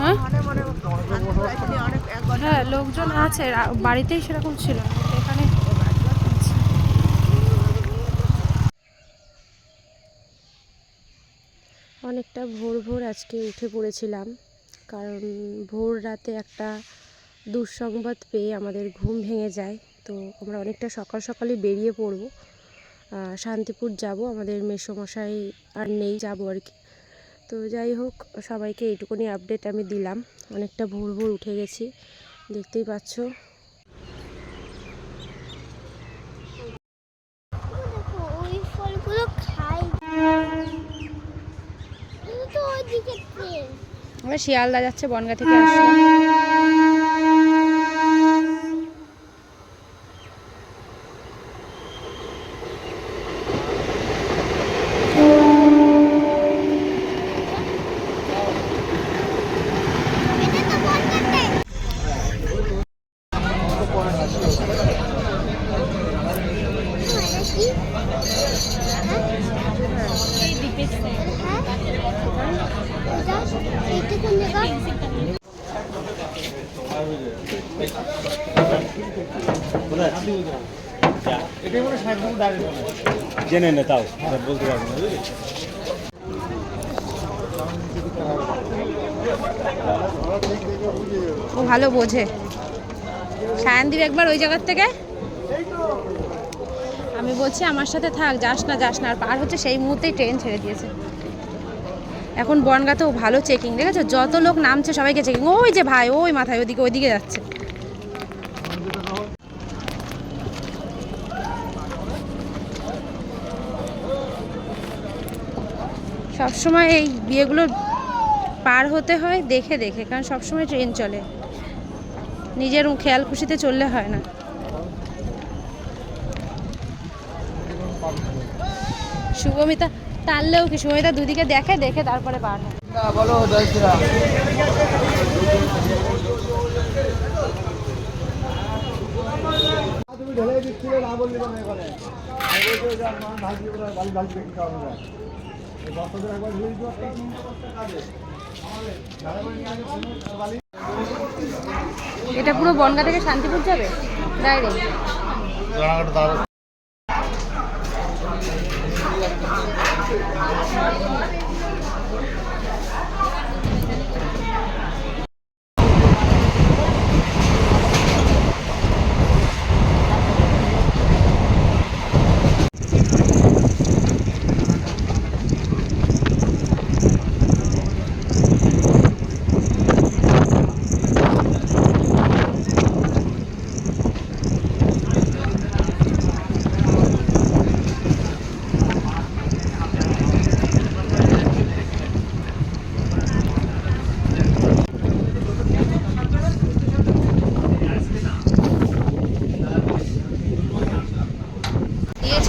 হ্যাঁ? হ্যাঁ লোকজন আছে বাড়িতেই সেরকম ছিল এখানে অনেকটা ভোর ভোর আজকে উঠে পড়েছিলাম, কারণ ভোর রাতে একটা দুঃসংবাদ পেয়ে আমাদের ঘুম ভেঙে যায়, তো আমরা অনেকটা সকাল সকালই বেরিয়ে পড়ব। শান্তিপুর যাব, আমাদের মেসোমশাই আর নেই, যাব আর কি। তো যাই হোক সবাইকে এইটুকুনি আপডেট আমি দিলাম। অনেকটা ভোর ভোর উঠে গেছি দেখতেই পাচ্ছ। আমরা শিয়ালদা যাচ্ছে বনগা থেকে আসলাম এটা তো বলতে কি এই দ্বীপের side। হ্যাঁ এটা এইটা কোন জায়গা জেনে নে তাও। বলতে পারব না ও ভালো বোঝে। সায়নদীপ একবার ওই জায়গার থেকে? আমি বলছি, আমার সাথে থাক, যাস না যাস না। আর পার হচ্ছে সেই মুহূর্তেই ট্রেন ছেড়ে দিয়েছে। এখন বনগাতেও ভালো চেকিং দেখেছ? যত লোক নামছে সবাইকে চেকিং ওই যে ভাই, ওই মাথায় ওইদিকে ওইদিকে যাচ্ছে। সবসময় এই বিয়েগুলো পার হতে হয় দেখে দেখে। কারণ সবসময় ট্রেন চলে। নিজের খেয়াল খুশিতে চললে হয় না। শুভমিতা টানলেও কি? শুভমিতা দুদিকে দেখে দেখে তারপরে পার হয়। বলো ঢেলে দিচ্ছিলে না বললি এখানে? এটা পুরো বনগা থেকে শান্তিপুর যাবে? ডাইরেক্ট দিয়েছ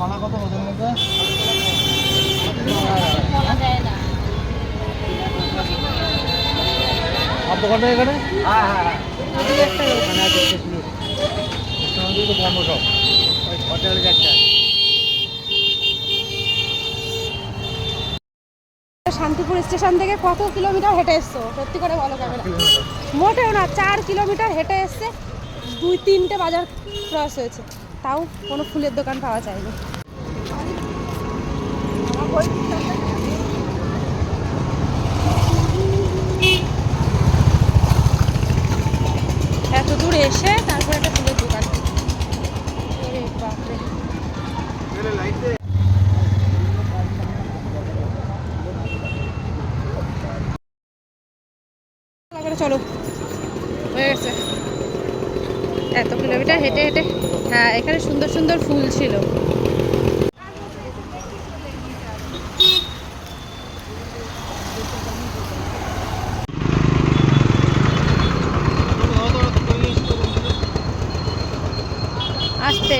মানা কত ওদের মধ্যে আর দোকানটা এখানে? হ্যাঁ হ্যাঁ বন্ধ সব ওই হোটেলে যাচ্ছে শান্তিপুর স্টেশন থেকে কত কিলোমিটার হেঁটে এসছো? সত্যি করে বলো ক্যামেরা। মোটেও না চার কিলোমিটার হেঁটে এসছে। দুই তিনটে বাজার ক্রস হয়েছে। তাও কোনো ফুলের দোকান পাওয়া যায়নি। এত দূর এসে তারপর একটা ফুলের দোকান। চলো। হয়ে গেছে। এত কিলোমিটার হেঁটে হেঁটে হ্যাঁ এখানে সুন্দর সুন্দর ফুল ছিল আসতে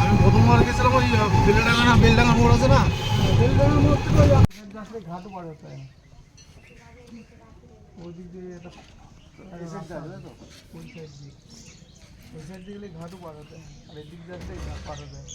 আমি প্রথমবার গেছিলাম ওই বেলডাঙ্গা না বেলডাঙ্গা মোড় আছে না বেলডাঙ্গা মোড় থেকে ওই আসলে ঘাটও পার হতে হয় ওই দিক দিয়ে একটা এই সাইড যাবে তাই তো ওই সাইড দিয়ে ওই সাইড দিয়ে গেলে ঘাটও পার হতে হয় আর এদিক দিয়ে আসলে ঘাট পার হতে হয়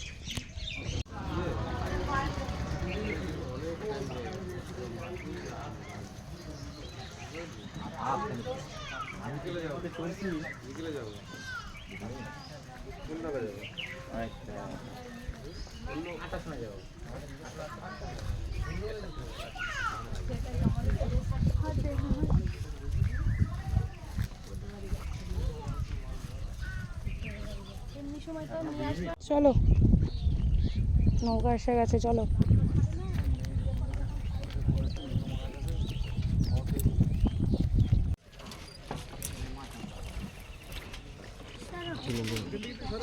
চলো। নৌকা এসে গেছে চলো।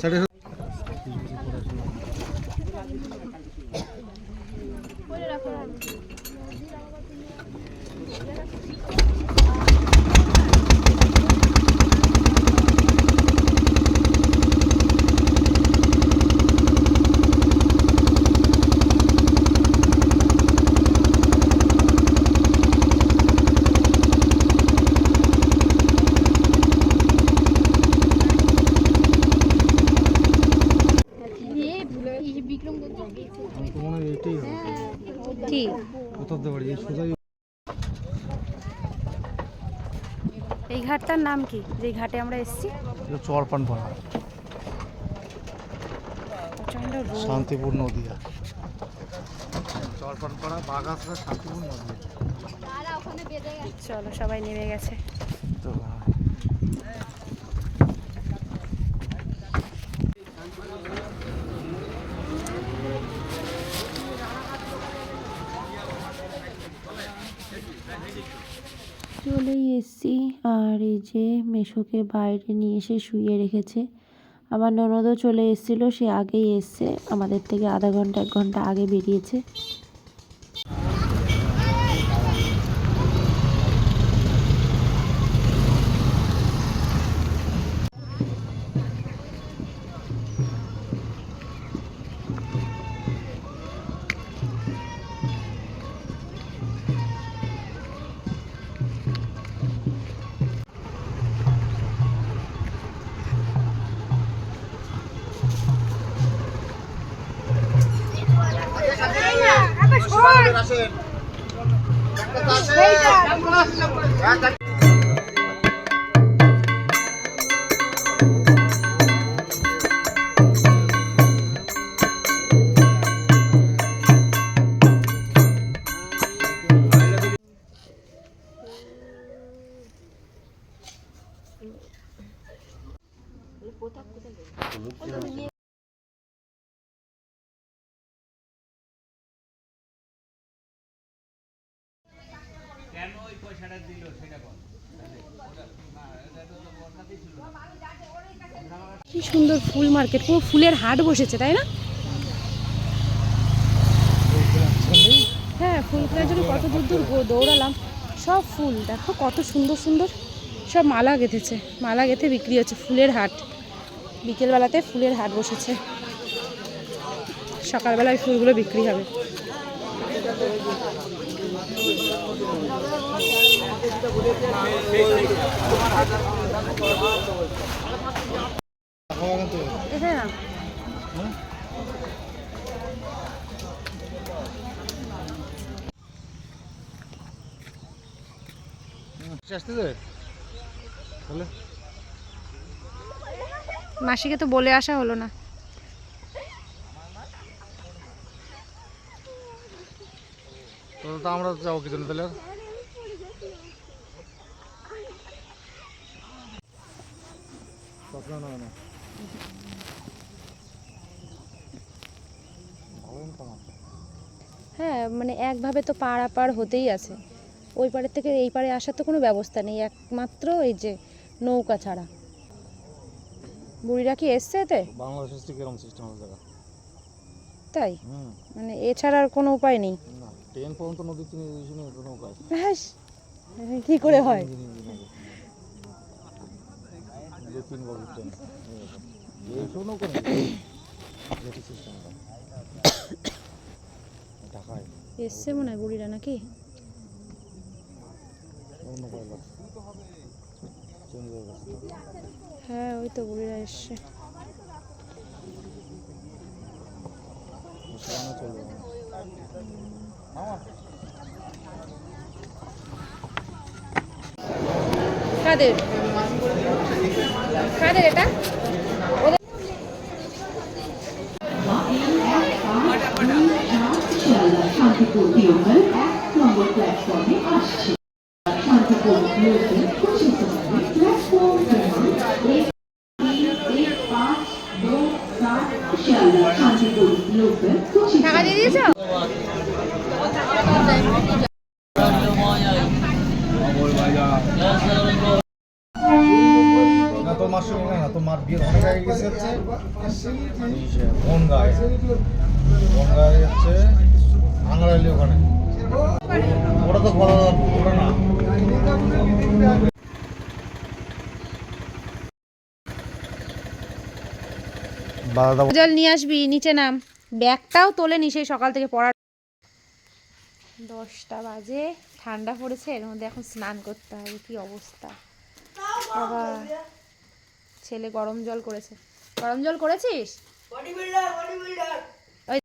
আমি কি? এই ঘাটটার নাম কি? যে ঘাটে আমরা এসেছি? চরপান পাড়া। শান্তিপুর নদীয়া। চরপান পাড়া বাগাসরা শান্তিপুর নদীয়া। চলো সবাই নেমে গেছে। তো চলেই এসছি। আর এই যে মেশোকে বাইরে নিয়ে এসে শুয়ে রেখেছে। আমার ননদও চলে এসেছিল, সে আগেই এসছে। আমাদের থেকে আধা ঘণ্টা, এক ঘণ্টা আগে বেরিয়েছে। আসেন। আসেন। কি সুন্দর ফুল মার্কেট, পুরো ফুলের হাট বসেছে, তাই না? হ্যাঁ ফুল কেনার জন্য কত দূর দূর দৌড়ালাম। সব ফুল, দেখো কত সুন্দর সুন্দর। সব মালা গেঁথেছে, মালা গেঁথে বিক্রি হচ্ছে ফুলের হাট। বিকেলবেলাতে ফুলের হাট বসেছে। সকালবেলায় ফুলগুলো বিক্রি হবে। তাহলে মাসিকে তো বলে আসা হলো না। তো আমরা যাব কি জন্য তাহলে? স্বপ্ন না না ভালোই তো আমার। হ্যাঁ মানে একভাবে তো পারাপার হতেই আছে। ওই পাড়ের থেকে এই পাড়ে আসার তো কোনো ব্যবস্থা নেই একমাত্র এই যে নৌকা ছাড়া। বুড়িরা কি এসছে এতে? এরকম সিস্টেম তাই? মানে এছাড়া আর কোনো উপায় নেই? ট্রেন পর্যন্ত নদী চিনি কোনো উপায় ব্যাস কি করে হয়? ঢাকায় এসছে মনে হয় বুড়িরা নাকি? হয়ে ওই তো বুড়িরা এসছে। কাদের? কাদের এটা? প্রতিযোগিতায় এক নম্বর প্ল্যাটফর্মে আসছে। অনেক আগে গেছে হচ্ছে। বনগায় বনগায় হচ্ছে ওখানে। ওটা তো বলা ওটা না। জল নিয়ে আসবি নিচে নাম। ব্যাগটাও তোলেনি সেই সকাল থেকে পড়ার। দশটা বাজে ঠান্ডা পড়েছে এর মধ্যে এখন স্নান করতে হবে কি অবস্থা। বাবা ছেলে গরম জল করেছে। গরম জল করেছিস?